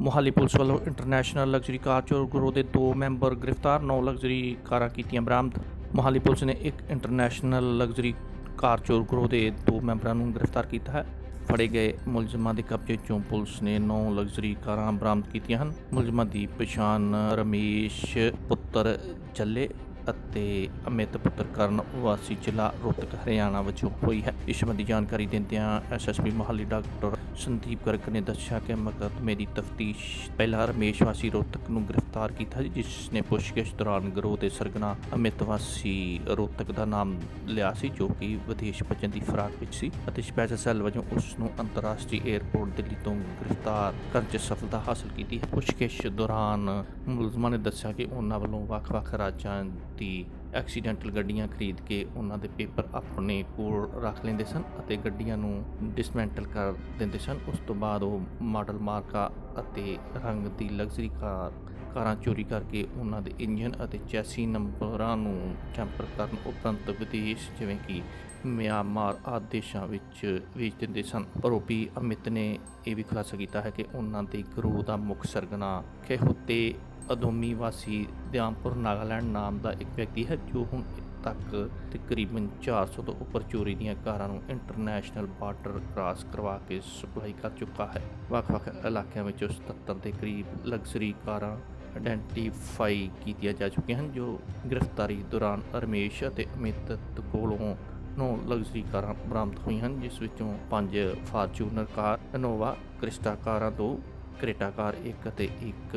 Mohali police ਵੱਲੋਂ international luxury car ਚੋਰ ਗਰੋਹ ਦੇ ਦੋ ਮੈਂਬਰ ਗ੍ਰਿਫਤਾਰ, ਨੌ ਲਗਜ਼ਰੀ ਕਾਰਾਂ ਕੀਤੀਆਂ ਬਰਾਮਦ। ਮੋਹਾਲੀ ਪੁਲਿਸ ਨੇ ਇੱਕ ਇੰਟਰਨੈਸ਼ਨਲ ਲਗਜ਼ਰੀ ਕਾਰ ਚੋਰ ਗਰੋਹ ਦੇ ਦੋ ਮੈਂਬਰਾਂ ਨੂੰ ਗ੍ਰਿਫਤਾਰ ਕੀਤਾ ਹੈ। ਫੜੇ ਗਏ ਮੁਲਜ਼ਮਾਂ ਦੇ ਕਬਜ਼ੇ ਚੋਂ ਪੁਲਿਸ ਨੇ 9 ਲਗਜ਼ਰੀ ਕਾਰਾਂ ਬਰਾਮਦ ਕੀਤੀਆਂ ਹਨ। ਮੁਲਜ਼ਮਾਂ ਦੀ ਪਛਾਣ ਰਮੇਸ਼ ਪੁੱਤਰ ਚੱਲੇ ਅਤੇ ਅਮਿਤ ਪੁੱਤਰ ਕਰਨ ਵਾਸੀ ਜ਼ਿਲ੍ਹਾ ਰੋਹਤਕ, ਹਰਿਆਣਾ ਵਜੋਂ ਹੋਈ ਹੈ। ਇਸ ਸੰਬੰਧੀ ਜਾਣਕਾਰੀ ਦਿੰਦਿਆਂ ਐਸਐਸਪੀ ਮੋਹਾਲੀ ਡਾਕਟਰ ਸੰਦੀਪ ਗਰਗ ਨੇ ਦੱਸਿਆ ਕਿ ਮੁਕੱਦਮੇ ਦੀ ਤਫਤੀਸ਼ ਪਹਿਲਾਂ ਰਮੇਸ਼ ਵਾਸੀ ਰੋਹਤਕ ਨੂੰ ਗ੍ਰਿਫਤਾਰ ਕੀਤਾ ਜਿਸ ਨੇ ਪੁੱਛਗਿੱਛ ਦੌਰਾਨ ਗਰੋਹ ਦੇ ਸਰਗਨਾ ਅਮਿਤ ਵਾਸੀ ਰੋਹਤਕ ਦਾ ਨਾਮ ਲਿਆ ਸੀ, ਜੋ ਕਿ ਵਿਦੇਸ਼ ਭੱਜਣ ਦੀ ਫਰਾਕ ਵਿੱਚ ਸੀ ਅਤੇ ਸਪੈਸ਼ਲ ਸੈੱਲ ਵਜੋਂ ਉਸ ਨੂੰ ਅੰਤਰਰਾਸ਼ਟਰੀ ਏਅਰਪੋਰਟ ਦਿੱਲੀ ਤੋਂ ਗ੍ਰਿਫਤਾਰ ਕਰਨ 'ਚ ਸਫਲਤਾ ਹਾਸਲ ਕੀਤੀ ਹੈ। ਪੁੱਛਗਿੱਛ ਦੌਰਾਨ ਮੁਲਜ਼ਮਾਂ ਨੇ ਦੱਸਿਆ ਕਿ ਉਹਨਾਂ ਵੱਲੋਂ ਵੱਖ-ਵੱਖ ਰਾਜਾਂ ਦੀ ਐਕਸੀਡੈਂਟਲ ਗੱਡੀਆਂ ਖਰੀਦ ਕੇ ਉਹਨਾਂ ਦੇ ਪੇਪਰ ਆਪਣੇ ਕੋਲ ਰੱਖ ਲੈਂਦੇ ਸਨ ਅਤੇ ਗੱਡੀਆਂ ਨੂੰ ਡਿਸਮੈਂਟਲ ਕਰ ਦਿੰਦੇ ਸਨ। ਉਸ ਤੋਂ ਬਾਅਦ ਉਹ ਮਾਡਲ ਮਾਰਕਾ ਅਤੇ ਰੰਗ ਦੀ ਲਗਜ਼ਰੀ ਕਾਰ, ਕਾਰਾਂ ਚੋਰੀ ਕਰਕੇ ਉਹਨਾਂ ਦੇ ਇੰਜਨ ਅਤੇ ਚੈਸੀ ਨੰਬਰਾਂ ਨੂੰ ਟੈਂਪਰ ਕਰਨ ਉਪਰੰਤ ਵਿਦੇਸ਼, ਜਿਵੇਂ ਕਿ ਮਿਆਂਮਾਰ ਆਦਿ ਦੇਸ਼ਾਂ ਵਿੱਚ ਵੇਚ ਦਿੰਦੇ ਸਨ। ਆਰੋਪੀ ਅਮਿਤ ਨੇ ਇਹ ਵੀ ਖੁਲਾਸਾ ਕੀਤਾ ਹੈ ਕਿ ਉਹਨਾਂ ਦੇ ਗਰੋਹ ਦਾ ਮੁੱਖ ਸਰਗਨਾ ਖੇਹੁੱਤੇ ਅਦੋਮੀ ਵਾਸੀ ਦਿਆਮਪੁਰ ਨਾਗਾਲੈਂਡ ਨਾਮ ਦਾ ਇੱਕ ਵਿਅਕਤੀ ਹੈ, ਜੋ ਹੁਣ ਤੱਕ ਤਕਰੀਬਨ 400 ਤੋਂ ਉੱਪਰ ਚੋਰੀ ਦੀਆਂ ਕਾਰਾਂ ਨੂੰ ਇੰਟਰਨੈਸ਼ਨਲ ਬਾਰਡਰ ਕ੍ਰਾਸ ਕਰਵਾ ਕੇ ਸਪਲਾਈ ਕਰ ਚੁੱਕਾ ਹੈ। ਵੱਖ-ਵੱਖ ਇਲਾਕਿਆਂ ਵਿੱਚ 77 ਦੇ ਕਰੀਬ ਲਗਜ਼ਰੀ ਕਾਰਾਂ ਆਇਡੈਂਟੀਫਾਈ ਕੀਤੀਆਂ ਜਾ ਚੁੱਕੀਆਂ ਹਨ, ਜੋ ਗ੍ਰਿਫਤਾਰੀ ਦੌਰਾਨ ਰਮੇਸ਼ ਅਤੇ ਅਮਿਤ ਕੋਲੋਂ ਨੌ ਲਗਜ਼ਰੀ ਕਾਰਾਂ ਬਰਾਮਦ ਹੋਈਆਂ ਹਨ, ਜਿਸ ਵਿੱਚੋਂ ਪੰਜ ਫਾਰਚੂਨਰ ਕਾਰ, ਇਨੋਵਾ ਕ੍ਰਿਸਟਾ ਕਾਰਾਂ ਦੋ, ਕ੍ਰੇਟਾ ਕਾਰ ਇੱਕ ਅਤੇ ਇੱਕ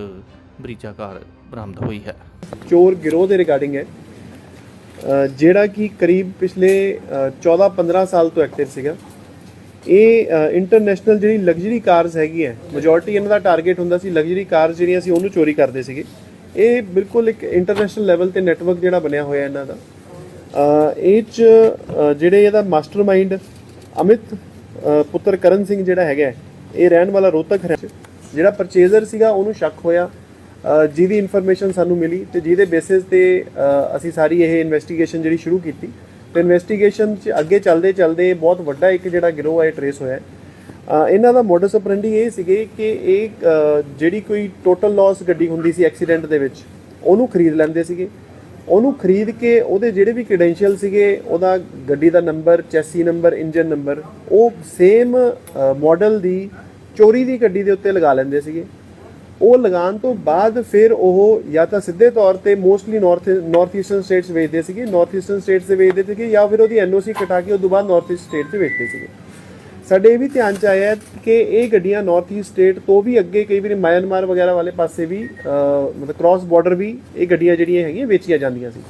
ਬਰੀਜਾ ਕਾਰ ਬਰਾਮਦ ਹੋਈ ਹੈ। ਚੋਰ ਗਿਰੋਹ ਦੇ ਰਿਗਾਰਡਿੰਗ ਹੈ। ਜਿਹੜਾ ਕਿ ਕਰੀਬ ਪਿਛਲੇ 14-15 ਸਾਲ ਤੋਂ ਐਕਟਿਵ ਸੀਗਾ। ਇਹ ਇੰਟਰਨੈਸ਼ਨਲ ਜਿਹੜੀ ਲਗਜ਼ਰੀ ਕਾਰਸ ਹੈਗੀਆਂ ਮੈਜੋਰਟੀ ਇਹਨਾਂ ਦਾ ਟਾਰਗੇਟ ਹੁੰਦਾ ਸੀ ਲਗਜ਼ਰੀ ਕਾਰਸ ਜਿਹੜੀਆਂ ਸੀ ਉਹਨੂੰ ਚੋਰੀ ਕਰਦੇ ਸੀਗੇ। ਇਹ ਬਿਲਕੁਲ ਇੱਕ ਇੰਟਰਨੈਸ਼ਨਲ ਲੈਵਲ ਤੇ ਨੈਟਵਰਕ ਜਿਹੜਾ ਬਣਿਆ ਹੋਇਆ ਇਹਨਾਂ ਦਾ। ਇਹ ਚ ਜਿਹੜੇ ਇਹਦਾ ਮਾਸਟਰਮਾਈਂਡ ਅਮਿਤ ਪੁੱਤਰ ਕਰਨ ਸਿੰਘ ਜਿਹੜਾ ਹੈਗਾ ਇਹ ਰਹਿਣ ਵਾਲਾ ਰੋਹਤਕ ਹੈ। ਜਿਹੜਾ ਪਰਚੇਜ਼ਰ ਸੀਗਾ, ਉਹਨੂੰ ਸ਼ੱਕ ਹੋਇਆ। ਜਿਹਦੀ ਇਨਫੋਰਮੇਸ਼ਨ ਸਾਨੂੰ ਮਿਲੀ ਤੇ ਜਿਹਦੇ ਬੇਸਿਸ ਤੇ ਅਸੀਂ ਸਾਰੀ ਇਹ ਇਨਵੈਸਟੀਗੇਸ਼ਨ ਜਿਹੜੀ ਸ਼ੁਰੂ ਕੀਤੀ। ਤੇ ਇਨਵੈਸਟੀਗੇਸ਼ਨ ਚ ਅੱਗੇ ਚੱਲਦੇ ਚੱਲਦੇ ਬਹੁਤ ਵੱਡਾ ਇੱਕ ਜਿਹੜਾ ਗਿਰੋਹ ਹੈ ਟਰੇਸ ਹੋਇਆ ਇਹਨਾਂ ਦਾ ਮੋਡਸ ਆਪਰੈਂਡੀ ਇਹ ਸੀਗੇ ਕਿ ਇਹ ਜਿਹੜੀ ਕੋਈ ਟੋਟਲ ਲਾਸ ਗੱਡੀ ਹੁੰਦੀ ਸੀ ਐਕਸੀਡੈਂਟ ਦੇ ਵਿੱਚ, ਉਹਨੂੰ ਖਰੀਦ ਲੈਂਦੇ ਸੀਗੇ। ਉਹਨੂੰ ਖਰੀਦ ਕੇ ਉਹਦੇ ਜਿਹੜੇ ਵੀ ਕ੍ਰੈਡੈਂਸ਼ੀਅਲ ਸੀਗੇ, ਉਹਦਾ ਗੱਡੀ ਦਾ number chassis number engine number ਉਹ ਸੇਮ ਮਾਡਲ ਦੀ ਚੋਰੀ ਦੀ ਗੱਡੀ ਦੇ ਉੱਤੇ ਲਗਾ ਲੈਂਦੇ ਸੀਗੇ। ਉਹ ਲਗਾਉਣ ਤੋਂ ਬਾਅਦ ਫਿਰ ਉਹ ਜਾਂ ਤਾਂ ਸਿੱਧੇ ਤੌਰ ਤੇ mostly north north eastern states ਵੇਚਦੇ ਸੀਗੇ ਨਾਰਥ ਈਸਟਰਨ ਸਟੇਟਸ ਦੇ ਵੇਚਦੇ ਸੀਗੇ ਜਾਂ ਫਿਰ ਉਹਦੀ ਐਨਓਸੀ ਕਟਾ ਕੇ ਉਹ ਤੋਂ ਬਾਅਦ ਨਾਰਥ ਈਸਟ ਸਟੇਟ 'ਚ ਵੇਚਦੇ ਸੀਗੇ। ਸਾਡੇ ਇਹ ਵੀ ਧਿਆਨ ਚ ਆਇਆ ਕਿ ਇਹ ਗੱਡੀਆਂ ਨਾਰਥ ਈਸਟ ਸਟੇਟ ਤੋਂ ਵੀ ਅੱਗੇ ਕਈ ਵਾਰੀ ਮਿਆਂਮਾਰ ਵਗੈਰਾ ਵਾਲੇ ਪਾਸੇ ਵੀ ਮਤਲਬ ਕ੍ਰਾਸ ਬਾਰਡਰ ਵੀ ਇਹ ਗੱਡੀਆਂ ਜਿਹੜੀਆਂ ਹੈਗੀਆਂ ਵੇਚੀਆਂ ਜਾਂਦੀਆਂ ਸੀ।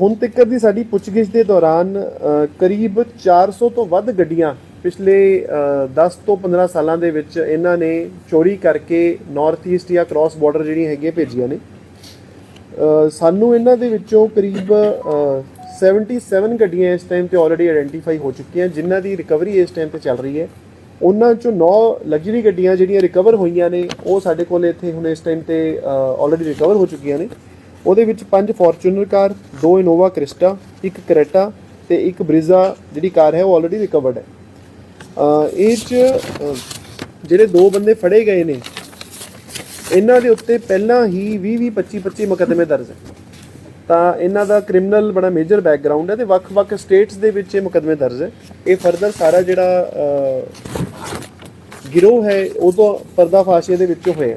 ਹੁਣ ਤੱਕ ਦੀ ਸਾਡੀ ਪੁੱਛਗਿੱਛ ਦੇ ਦੌਰਾਨ ਅਹ, ਕਰੀਬ 400 ਤੋਂ ਵੱਧ ਗੱਡੀਆਂ ਪਿਛਲੇ ਅਹ, 10 ਤੋਂ 15 ਸਾਲਾਂ ਦੇ ਵਿੱਚ ਇਹਨਾਂ ਨੇ ਚੋਰੀ ਕਰਕੇ ਨਾਰਥ ਈਸਟ ਜਾਂ ਕ੍ਰਾਸ ਬਾਰਡਰ ਜਿਹੜੀਆਂ ਹੈਗੀਆਂ ਭੇਜੀਆਂ ਨੇ। ਸਾਨੂੰ ਇਹਨਾਂ ਦੇ ਵਿੱਚੋਂ ਕਰੀਬ 77 ਗੱਡੀਆਂ ਇਸ ਟਾਈਮ ਤੇ ਆਲਰੇਡੀ ਆਇਡੈਂਟੀਫਾਈ ਹੋ ਚੁੱਕੀਆਂ ਜਿਨ੍ਹਾਂ ਦੀ ਰਿਕਵਰੀ ਇਸ ਟਾਈਮ ਤੇ ਚੱਲ ਰਹੀ ਹੈ। ਉਹਨਾਂ ਚੋਂ 9 ਲਗਜ਼ਰੀ ਗੱਡੀਆਂ ਜਿਹੜੀਆਂ ਰਿਕਵਰ ਹੋਈਆਂ ਨੇ ਉਹ ਸਾਡੇ ਕੋਲ ਇੱਥੇ ਹੁਣ ਇਸ ਟਾਈਮ ਤੇ ਆਲਰੇਡੀ ਰਿਕਵਰ ਹੋ ਚੁੱਕੀਆਂ ਨੇ। ਉਹਦੇ ਵਿੱਚ ਪੰਜ ਫੋਰਚੂਨਰ ਕਾਰ ਦੋ ਇਨੋਵਾ ਕ੍ਰਿਸਟਾ ਇੱਕ ਕਰੇਟਾ ਤੇ ਇੱਕ ਬ੍ਰਿਜ਼ਾ ਜਿਹੜੀ ਕਾਰ ਹੈ ਉਹ ਆਲਰੇਡੀ ਰਿਕਵਰਡ ਹੈ। ਅ, ਇਹ ਚ ਜਿਹੜੇ ਦੋ ਬੰਦੇ ਫੜੇ ਗਏ ਨੇ ਇਹਨਾਂ ਦੇ ਉੱਤੇ ਪਹਿਲਾਂ ਹੀ 20 20 25 25 ਮੁਕੱਦਮੇ ਦਰਜ ਹੈ। ਤਾਂ ਇਹਨਾਂ ਦਾ ਕ੍ਰਿਮੀਨਲ ਬੜਾ ਮੇਜਰ ਬੈਕਗ੍ਰਾਉਂਡ ਹੈ ਤੇ ਵੱਖ-ਵੱਖ ਸਟੇਟਸ ਦੇ ਵਿੱਚ ਇਹ ਮੁਕੱਦਮੇ ਦਰਜ ਹੈ। ਇਹ ਫਰਦਰ ਸਾਰਾ ਜਿਹੜਾ ਗਿਰੋਹ ਹੈ ਉਹ ਤੋਂ ਪਰਦਾਫਾਸ਼ ਇਹਦੇ ਵਿੱਚੋਂ ਹੋਇਆ।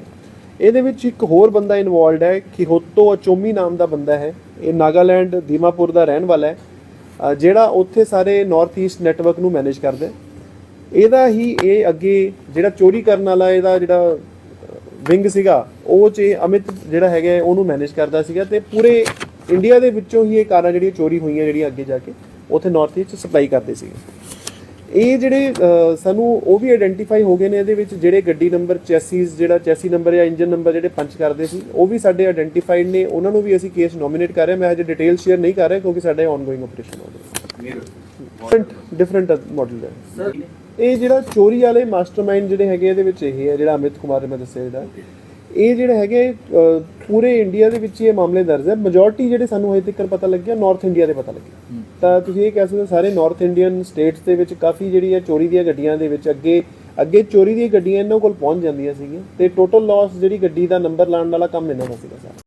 ਇਹਦੇ ਵਿੱਚ ਇੱਕ ਹੋਰ ਬੰਦਾ ਇਨਵੋਲਡ ਹੈ, ਖਿਹੋਤੋ ਅਚੋਮੀ ਨਾਮ ਦਾ ਬੰਦਾ ਹੈ। ਇਹ ਨਾਗਾਲੈਂਡ, ਦੀਮਾਪੁਰ ਦਾ ਰਹਿਣ ਵਾਲਾ ਹੈ। ਜਿਹੜਾ ਉੱਥੇ ਸਾਰੇ ਨਾਰਥ ਈਸਟ ਨੈਟਵਰਕ ਨੂੰ ਮੈਨੇਜ ਕਰਦਾ ਹੈ। ਇਹਦਾ ਹੀ ਇਹ ਅੱਗੇ ਜਿਹੜਾ ਚੋਰੀ ਕਰਨ ਵਾਲਾ ਇਹਦਾ ਜਿਹੜਾ ਵਿੰਗ ਸੀਗਾ, ਉਹ ਚ ਇਹ ਅਮਿਤ ਜਿਹੜਾ ਹੈਗਾ ਉਹਨੂੰ ਮੈਨੇਜ ਕਰਦਾ ਸੀਗਾ ਤੇ ਪੂਰੇ ਇੰਡੀਆ ਦੇ ਵਿੱਚੋਂ ਹੀ ਇਹ ਕਾਰਾਂ ਜਿਹੜੀਆਂ ਚੋਰੀ ਹੋਈਆਂ ਜਿਹੜੀਆਂ ਅੱਗੇ ਜਾ ਕੇ ਉੱਥੇ ਨਾਰਥ ਈਸਟ ਸਪਲਾਈ ਕਰਦੇ ਸੀਗੇ ਇਹ ਜਿਹੜੇ ਸਾਨੂੰ ਉਹ ਵੀ ਆਇਡੈਂਟੀਫਾਈ ਹੋ ਗਏ ਨੇ ਇਹਦੇ ਵਿੱਚ ਜਿਹੜੇ ਗੱਡੀ ਨੰਬਰ ਚੈਸੀਸ ਜਿਹੜਾ ਚੈਸੀ ਨੰਬਰ ਜਾਂ ਇੰਜਨ ਨੰਬਰ ਜਿਹੜੇ ਪੰਚ ਕਰਦੇ ਸੀ ਉਹ ਵੀ ਸਾਡੇ ਆਇਡੈਂਟੀਫਾਈਡ ਨੇ। ਉਹਨਾਂ ਨੂੰ ਵੀ ਅਸੀਂ ਕੇਸ ਨੋਮੀਨੇਟ ਕਰ ਰਹੇ ਹਾਂ। ਮੈਂ ਹਜੇ ਡਿਟੇਲ ਸ਼ੇਅਰ ਨਹੀਂ ਕਰ ਰਿਹਾ ਕਿਉਂਕਿ ਸਾਡਾ ਆਨਗੋਇੰਗ ਆਪਰੇਸ਼ਨ ਹੋ ਰਿਹਾ ਡਿਫਰੈਂਟ ਡਿਫਰੈਂਟ ਮਾਡਲ ਹੈ। ਇਹ ਜਿਹੜਾ ਚੋਰੀ ਵਾਲੇ ਮਾਸਟਰਮਾਈਂਡ ਜਿਹੜੇ ਹੈਗੇ ਇਹਦੇ ਵਿੱਚ ਇਹ ਹੈ ਜਿਹੜਾ ਅਮਿਤ ਕੁਮਾਰ ਨੇ ਮੈਂ ਦੱਸਿਆ ਜਿਹੜਾ। ਇਹ ਜਿਹੜਾ ਹੈਗੇ ਪੂਰੇ ਇੰਡੀਆ ਦੇ ਵਿੱਚ ਇਹ ਮਾਮਲੇ ਦਰਜ ਹੈ। ਮੈਜੋਰਟੀ ਜਿਹੜੇ ਸਾਨੂੰ ਹਜੇ ਤੱਕ ਪਤਾ ਲੱਗਿਆ ਨਾਰਥ ਇੰਡੀਆ ਦੇ ਪਤਾ ਲੱਗਿਆ। ਤਾਂ ਤੁਸੀਂ ਇਹ ਕਹਿ ਸਕਦੇ ਸਾਰੇ ਨਾਰਥ ਇੰਡੀਅਨ ਸਟੇਟਸ ਦੇ ਵਿੱਚ ਕਾਫੀ ਜਿਹੜੀ ਹੈ ਚੋਰੀ ਦੀਆਂ ਗੱਡੀਆਂ ਦੇ ਵਿੱਚ ਅੱਗੇ ਅੱਗੇ ਚੋਰੀ ਦੀਆਂ ਗੱਡੀਆਂ ਇਹਨਾਂ ਕੋਲ ਪਹੁੰਚ ਜਾਂਦੀਆਂ ਸੀਗੀਆਂ। ਤੇ ਟੋਟਲ ਲਾਸ ਜਿਹੜੀ ਗੱਡੀ ਦਾ ਨੰਬਰ ਲਾਉਣ ਵਾਲਾ ਕੰਮ ਇਹਨਾਂ ਦਾ ਸੀਗਾ ਸਾਰਾ।